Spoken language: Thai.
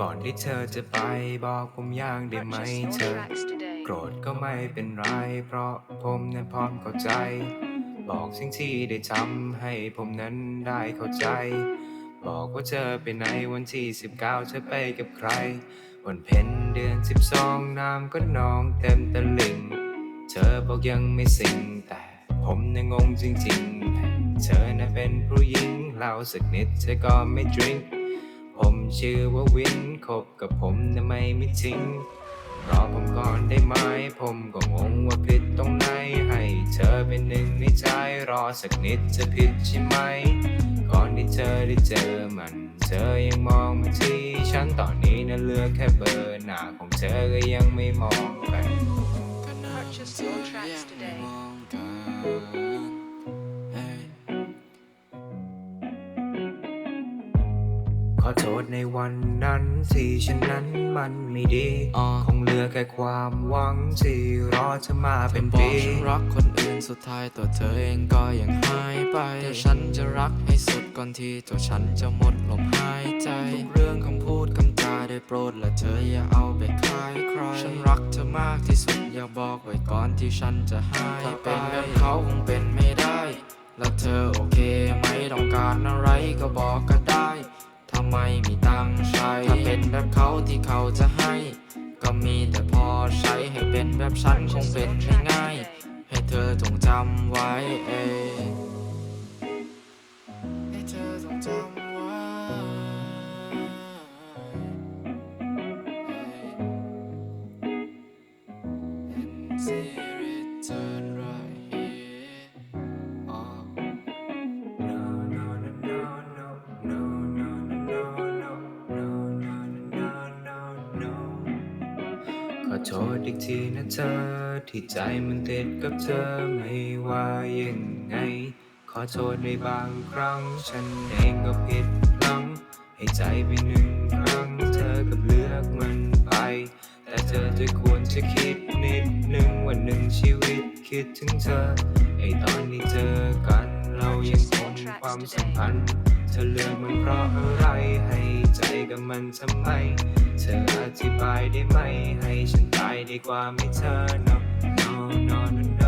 ก่อนที่เธอจะไปบอกผมอย่างได้ไหมเธอ โกรธก็ไม่เป็นไร เพราะผมนั้นพร้อมเข้าใจ บอกสิ่งที่ได้ทำให้ผมนั้นได้เข้าใจ บอกว่าเธอไปไหนวันที่ 19 เธอไปกับใคร วันเพ็ญเดือน 12 น้ำก็นองเต็มตะลิ่ง เธอบอกยังไม่สิ่งแต่ผมน่ะงงจริงๆ เธอน่ะเป็นผู้หญิงเล่าสักนิดเธอก็ไม่ดริง ผมชื่อว่าวินคบกับผมน่ะไม่ไม่ทิ้งรอผมก่อนได้ไหม ผมก็งงว่าผิดตรงไหน ให้เธอเป็นหนึ่งในใจรอสักนิดจะผิดใช่ไหม ก่อนที่เธอได้เจอมัน เธอยังมองมาที่ฉันตอนนี้นะเหลือกแค่เบอร์หน้าของเธอก็ยังไม่มองไป Purchase your tracks today. ขอโทษในวันนั้นที่ฉันนั้นมันไม่ดีอ่าคงเหลือแค่ความหวังที่รอเธอมาเป็นบอกปีฉันรักคนอื่นสุดท้ายตัวเธอเองก็ยังหายไปแต่ฉันจะรักให้สุดก่อนที่ตัวฉันจะหมดลมหายใจทุกเรื่องคำพูดคำจาได้โปรดและเธออย่าเอาไปคลายใครฉันรักเธอมากที่สุดอยากบอกไว้ก่อนที่ฉันจะหายไปถ้าเป็นแบบเขาคงเป็นไม่ได้ แล้วเธอโอเคไหมต้องการอะไรก็บอกก็ได้ถ้า ไม่มีตังใช้ ถ้าเป็นแบบเขาที่เขาจะให้ ก็มีแต่พอใช้ให้เป็นแบบฉันคงเป็นไม่ง่าย ให้เธอจงจำไว้เอให้เธอจงจำไว้ see โทษอีกทีนะเธอ ที่ใจมันติดกับเธอไม่ว่ายังไง ขอโทษในบางครั้ง ฉันเองก็ผิดพลั้งให้ใจไปหนึ่งครั้ง เธอกับเลือกมันไป แต่เธอจะควรจะคิดนิดหนึ่งวันหนึ่งชีวิตคิดถึงเธอไอตอนที่เจอกันเรายังคงความสัมพันธ์เธอเลือกมันเพราะอะไร กับมันทำไม เธออธิบายได้ไหม ให้ฉันตายดีกว่าไม่เธอ no no no no no